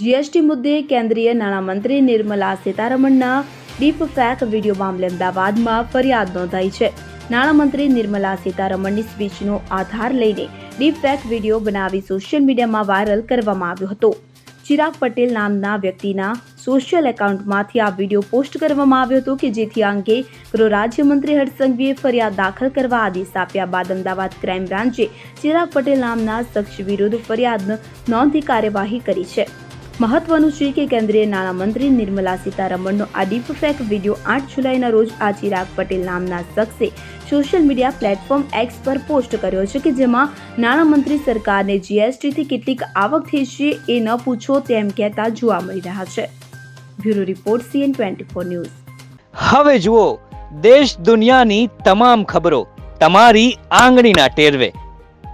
GST મુદ્દે કેન્દ્રીય નાણામંત્રી નિર્મલા સીતારમણના ડીપ ફેક વીડિયો મામલે અમદાવાદમાં ફરિયાદ નોંધાઈ છે. નાણામંત્રી નિર્મલા સીતારમણની સ્પીચનો આધાર લઈને ડીપ ફેક વીડિયો બનાવી સોશિયલ મીડિયામાં વાયરલ કરવામાં આવ્યો હતો. ચિરાગ પટેલ નામના વ્યક્તિના સોશિયલ એકાઉન્ટમાંથી આ વીડિયો પોસ્ટ કરવામાં આવ્યો હતો કે જેથી આ અંગે ગૃહ રાજ્યમંત્રી હર્ષ ફરિયાદ દાખલ કરવા આદેશ આપ્યા બાદ અમદાવાદ ક્રાઇમ બ્રાન્ચે ચિરાગ પટેલ નામના શખ્સ વિરુદ્ધ ફરિયાદ નોંધી કાર્યવાહી કરી છે. મહત્વનું છે કે કેન્દ્રીય નાણામંત્રી નિર્મલા સીતારમણનો આ ડીપફેક વીડિયો આઠ જુલાઈના રોજ આ ચિરાગ પટેલ નામના શખ્સે સોશિયલ મીડિયા પ્લેટફોર્મ એક્સ પર પોસ્ટ કર્યો છે કે જેમાં નાણામંત્રી સરકારને જીએસટીથી કેટલીક આવક થઈ છે એ ન પૂછો તેમ કહેતા જોવા મળી રહ્યા છે. Bureau report CN twenty four news. હવે જુઓ, દેશ દુનિયાની તમામ ખબરો તમારી આંગળીના ટેરવે.